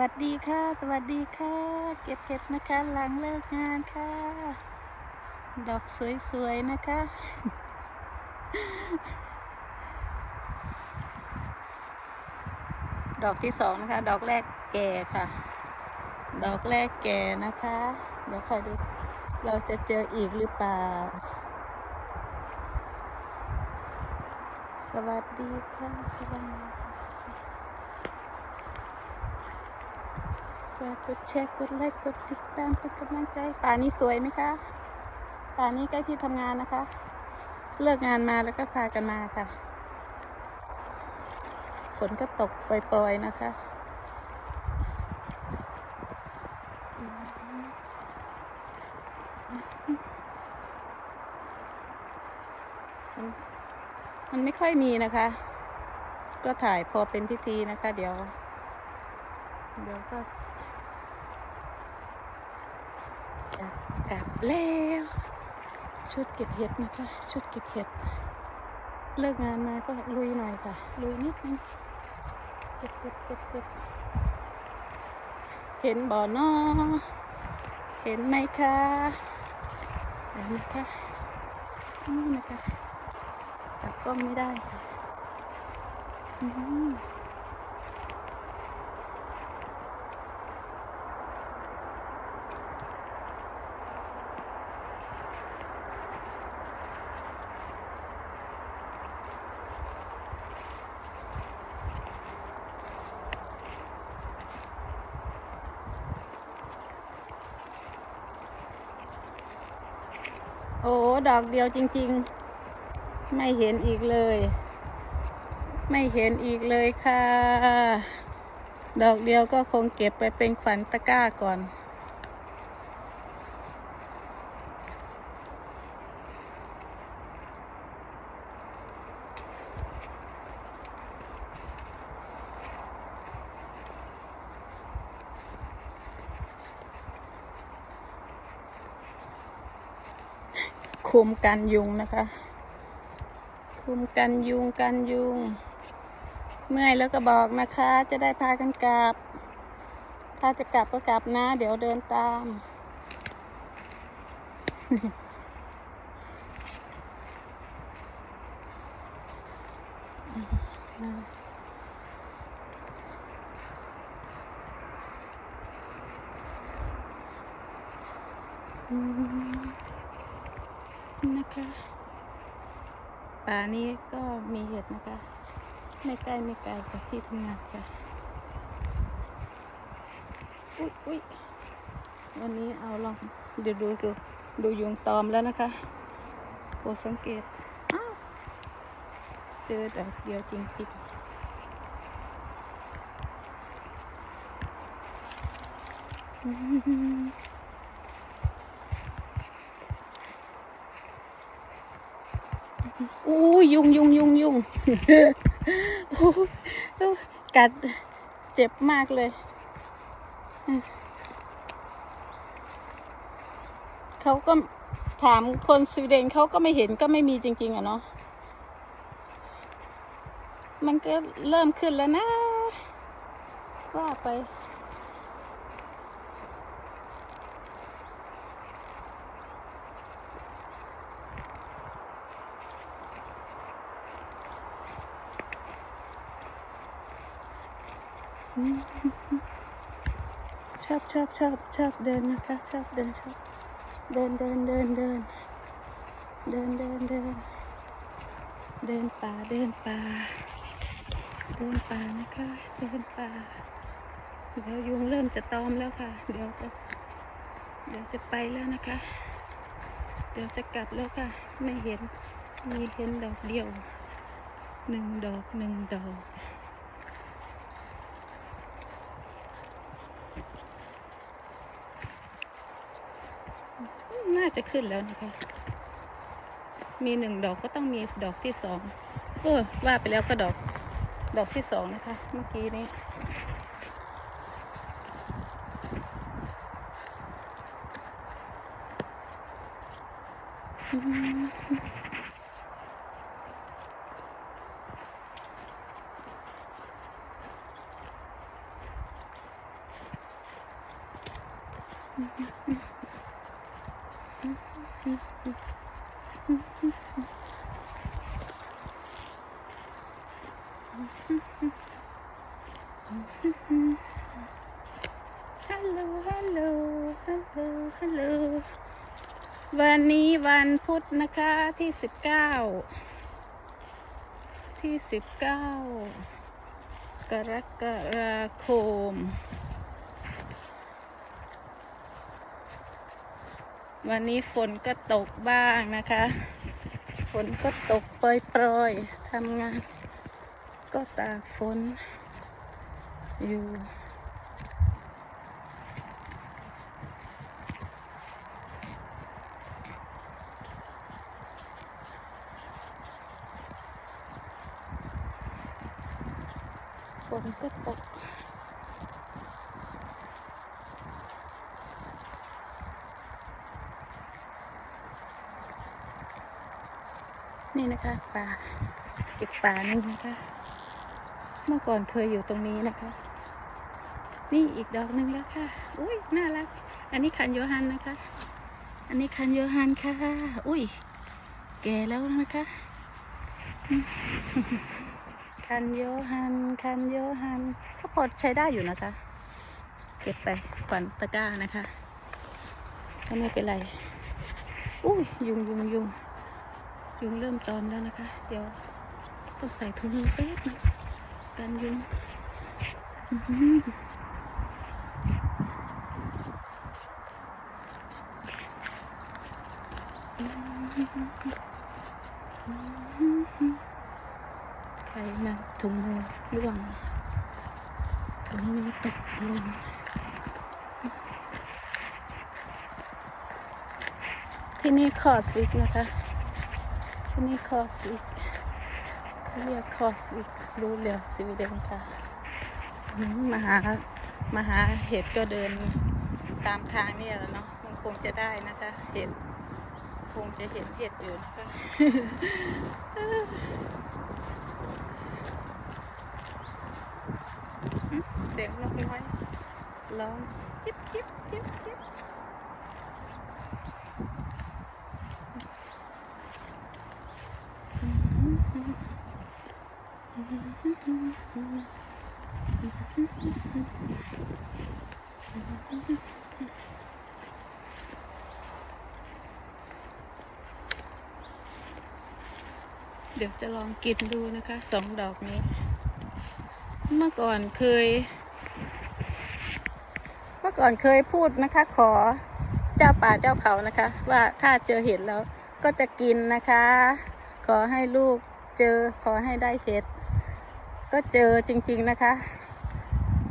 วัสดีค่ะ สวัสดีค่ะ เก็บเห็ดนะคะ หลังเลิกงานค่ะ ดอกสวยๆนะคะ ดอกที่สองนะคะ ดอกแรกแก่ค่ะ ดอกแรกแก่นะคะ เดี๋ยวคอยดู เราจะเจออีกหรือเปล่า สวัสดีค่ะสวัสดี ค่ะฝากดแชร์กดไลค์กดติดตามเป็นกำลังใจป่านี้สวยไหมคะป่านี้ใกล้ที่ทำงานนะคะ เลิกงานมาแล้วก็พากันมาค่ะ ฝนก็ตกปล่อยๆนะคะมันมันไม่ค่อยมีนะคะ ก็ถ่ายพอเป็นพิธีนะคะ เดี๋ยว เดี๋ยวก็จะก ลับแล้ว ชุดเก็บเห็ดนะคะ ชุดเก็บเห็ด เลิกงานมาก็ลุยหน่อยค่ะ ลุยนิดนึงเก็บเก็บเก็บเก็บเห็นบ่อนอเห็นไหมคะเห็นไหมคะนี่นะคะจับกล้องไม่ได้ค่ะ อืม โอ้ดอกเดียวจริง ๆ ไม่เห็นอีกเลย ไม่เห็นอีกเลยค่ะ ดอกเดียวก็คงเก็บไปเป็นขวัญตะกร้าก่อน คุมกันยุงนะคะคุมกันยุงกันยุง เมื่อยแล้วก็บอกนะคะ จะได้พากันกลับ ถ้าจะกลับก็กลับนะ เดี๋ยวเดินตามอืม นะคะป่านี้ก็มีเห็ดนะคะ ไม่ใกล้ไม่ไกลจากที่ทำงานค่ะ อุ๊ยอุ๊ยวันนี้เอาลองเดี๋ยวดูดูดูยุงตอมแล้วนะคะโปรดสังเกตอ้าวเจอดอกเดียวจริงๆอื้ยุงยุงยุงยุงโอ้ยกัดเจ็บมากเลยเขาก็ถามคนสวีเดนเขาก็ไม่เห็นก็ไม่มีจริง ๆอะเนาะมันก็เริ่มขึ้นแล้วนะ ว่าไป ชอบชอบชอบชอบเดินนะคะ ชอบเดินชอบเดินเดินเดินเดินเดินเดินเดินเดินป่าเดินป่าเดินป่านะคะ เดินป่าเดี๋ยวยุงเริ่มจะตอมแล้วค่ะ เดี๋ยวจะเดี๋ยวจะไปแล้วนะคะ เดี๋ยวจะกลับแล้วค่ะ ไม่เห็นมีเห็นดอกเดียวหนึ่งดอกหนึ่งดอก น่า จะขึ้นแล้วนะคะ มีหนึ่งดอกก็ต้องมีดอกที่สองเออว่าไปแล้วก็ดอก ดอกที่สองนะคะ เมื่อกี้นี้อืม ฮัลโหล ฮัลโหล ฮัลโหล ฮัลโหล วันนี้วันพุธนะคะที่สิบเก้า ที่สิบเก้า กรกฎาคม วันนี้ฝนก็ตกบ้างนะคะ ฝนก็ตกปล่อยๆทำงาน ก็ตากฝน อยู่ฝนก็ตก นี่นะคะป่าอีกป่านึงนะคะ เมื่อก่อนเคยอยู่ตรงนี้นะคะ นี่อีกดอกหนึ่งแล้วค่ะ อุ้ยน่ารัก อันนี้คันโยฮันนะคะ อันนี้คันโยฮันค่ะ อุ้ยแก่แล้วนะคะ คันโยฮัน คันโยฮันก็พอใช้ได้อยู่นะคะ เก็บไปขวัญตะกร้านะคะ ก็ไม่เป็นไร อุ้ยยุงยุงยุง ยุงเริ่มตอมแล้วนะคะ เดี๋ยวต้องใส่ถุงมือแป๊บนึงกันยุงใครมาถุงมือร่วงถุงมือตกลงที่นี่คอสวิกนะคะ ที่นี่คอสวิกเขาเรียกคอสวิกรู้เรียวสวีเดนค่ะอืมมาหามาหาเห็ดก็เดินตามทางนี่แหล้วเนาะมันคงจะได้นะคะเห็ดคงจะเห็นเห็ดอยู่นะคะอืมเสียงนกน้อยร้องยิบยิบยิบยิบ เดี๋ยวจะลองกินดูนะคะสองดอกนี้ เมื่อก่อนเคย เมื่อก่อนเคยพูดนะคะ ขอเจ้าป่าเจ้าเขานะคะ ว่าถ้าเจอเห็ดแล้วก็จะกินนะคะ ขอให้ลูกเจอขอให้ได้เห็ด ก็เจอจริง ๆนะคะ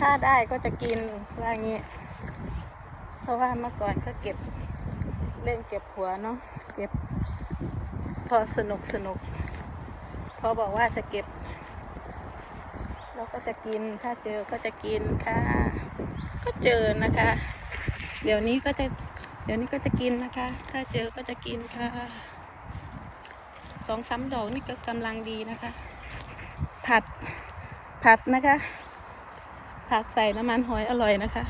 ถ้าได้ก็จะกินว่างี้ เพราะว่าเมื่อก่อนก็เก็บเล่นเก็บหัวเนาะเก็บ พอสนุกสนุกพอบอกว่าจะเก็บเราก็จะกินถ้าเจอก็จะกินค่ะ ก็เจอนะคะ เดี๋ยวนี้ก็จะเดี๋ยวนี้ก็จะกินนะคะ ถ้าเจอก็จะกินค่ะสองสามดอกนี่ก็กำลังดีนะคะ ผัด ผัดนะคะ ผัดใส่น้ำมันหอยอร่อยนะคะ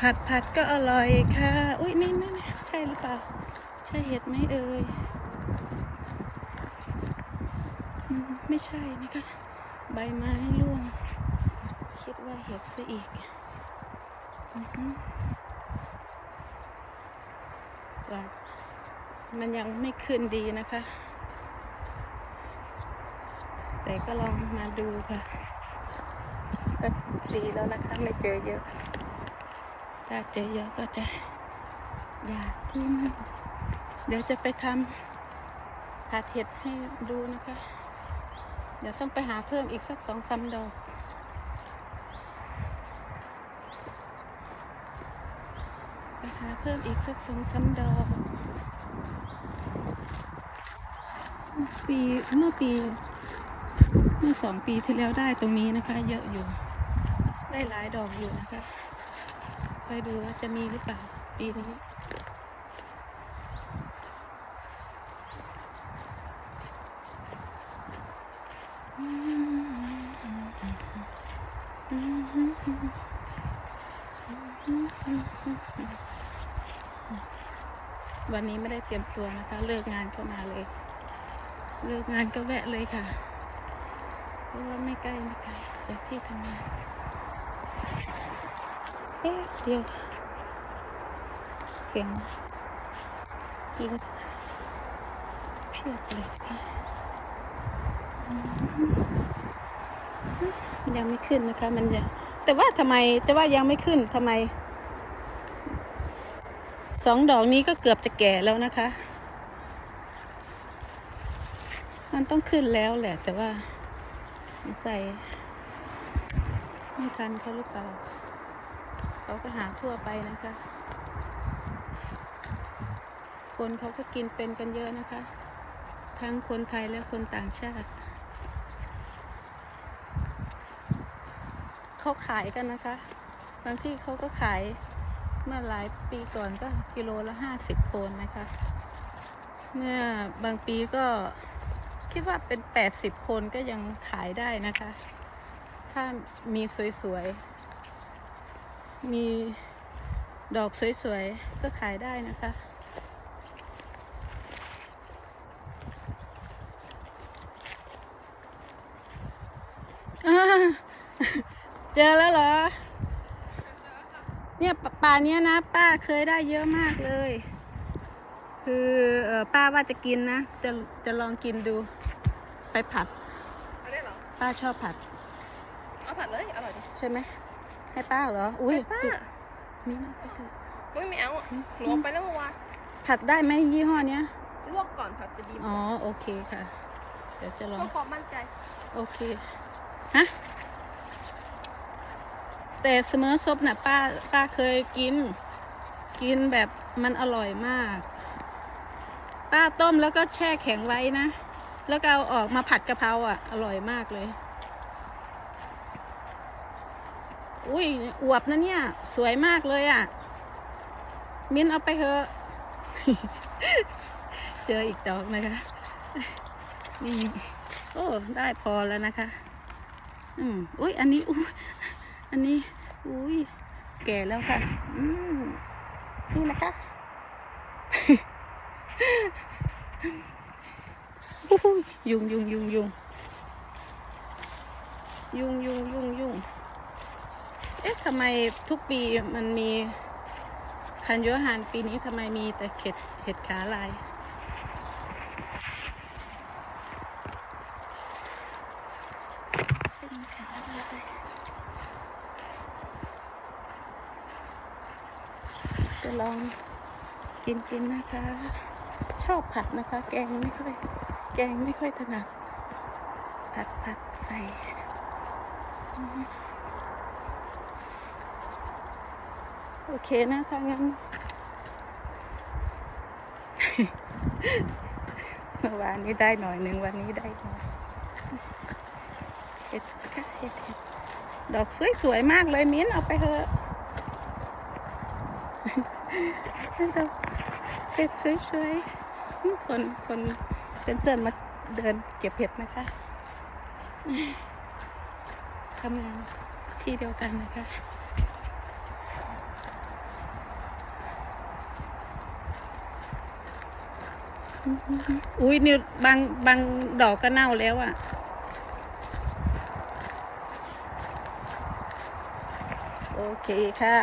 ผัดผัดก็อร่อยค่ะ อุ้ยนี่นี่ใช่หรือเปล่า ใช่เห็ดไหมเอ่ยไม่ใช่นะคะ ใบไม้ร่วง คิดว่าเห็ดซะอีก อือ หือว่ามันยังไม่ขึ้นดีนะคะ แต่ก็ลองมาดูค่ะก็ดีแล้วนะคะไม่เจอเยอะ ถ้าเจอเยอะก็จะอยากกินเดี๋ยวจะไปทำผัดเห็ดให้ดูนะคะ เดี๋ยวต้องไปหาเพิ่มอีกสักสองสามดอก ไปหาเพิ่มอีกสักสองสามดอกปีเมื่อปีเมื่อสองปีที่แล้วได้ตรงนี้นะคะ เยอะอยู่ ได้หลายดอกอยู่นะคะไปดูว่าจะมีหรือเปล่าปีนี้ วันนี้ไม่ได้เตรียมตัวนะคะ เลิกงานก็มาเลย เลิกงานก็แวะเลยค่ะ เพราะว่าไม่ใกล้ไม่ไกลจากที่ทำงาน เอ๊ะเดียวเสียงรถเพียบเลยค่ะยังไม่ขึ้นนะคะ มันยังแต่ว่าทำไมแต่ว่ายังไม่ขึ้นทำไม สองดอกนี้ก็เกือบจะแก่แล้วนะคะ มันต้องขึ้นแล้วแหละ แต่ว่าใส่ไม่ทันเขาหรือเปล่าเขาก็หาทั่วไปนะคะ คนเขาก็กินเป็นกันเยอะนะคะ ทั้งคนไทยและคนต่างชาติเขาขายกันนะคะ บางที่เขาก็ขาย เมื่อหลายปีก่อนก็กิโลละห้าสิบโคนนะคะ เมื่อบางปีก็คิดว่าเป็นแปดสิบโคนก็ยังขายได้นะคะ ถ้ามีสวยๆ มีดอกสวยๆ ก็ขายได้นะคะเจอแล้วเหรอ เนี่ยปป่าเนี้ยนะ ป้าเคยได้เยอะมากเลย คือเออป้าว่าจะกินนะ จะจะลองกินดู ไปผัด เอาได้เหรอป้าชอบผัด เอาผัดเลยอร่อยดิใช่ไหมให้ป้าเหรอ อุ้ยป้าติดมีนะไปเถอะอุ้ยไม่เอาอะหนูเอาไปแล้วเมื่อวานผัดได้ไหมยี่ห้อเนี้ย ลวกก่อนผัดจะดีอ๋อโอเคค่ะ เดี๋ยวจะลองเพื่อความมั่นใจ โอเค ฮะ แต่เสมอซบน่ะป้าป้าเคยกิน กินแบบมันอร่อยมาก ป้าต้มแล้วก็แช่แข็งไว้นะ แล้วก็เอาออกมาผัดกะเพราอะ อร่อยมากเลย อุ้ยอวบนะเนี่ย สวยมากเลยอะ มิ้นเอาไปเถอะ เจออีกดอกนะคะ นี่ โอ้ ได้พอแล้วนะคะ อืมอุ้ยอันนี้อุ้ย อันนี้อุ้ยแก่แล้วค่ะอืมนี่นะคะอู้หูยุงยุงยุงยุงยุงยุงยุงยุงเอ๊ะทำไมทุกปีมันมีพันยุหารปีนี้ทำไมมีแต่เห็ดเห็ดขาลาย จะลองกินกินนะคะ ชอบผัดนะคะ แกงไม่ค่อย แกงไม่ค่อยถนัด ผัดผัดใส่โอเคนะถ้างั้นเมื่อวานนี้ได้หน่อยหนึ่งวันนี้ได้หน่อยเห็ดค่ะเห็ดเห็ดดอกสวยๆมากเลยมิ้นเอาไปเถอะ ให้ดอกเห็ดสวยๆคนคนเพื่อนๆมาเดินเก็บเห็ดนะคะทำงานที่เดียวกันนะคะอุ้ยนี่บางบางดอกก็เน่าแล้วอะ โอ เคค่ะ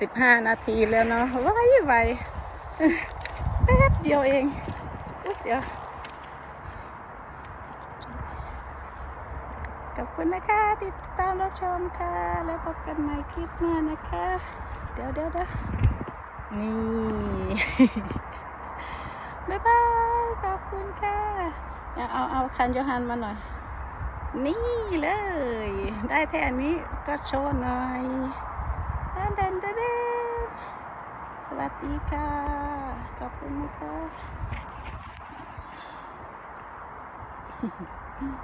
สิบห้านาทีแล้วเนาะไวไวแป๊บเดียวเองเดี๋ยวขอบคุณนะคะ ติดตามรับชมค่ะ แล้วพบกันใหม่คลิปหน้านะคะ เดี๋ยวเดี๋ยวเดี๋ยวนี่ บ๊ายบาย ขอบคุณค่ะเอาเอาเอาคันโยฮันมาหน่อย นี่เลย ได้แค่นี้ก็โชว์หน่อย Dan dan dan dan. Salatika. Kapun mo ka.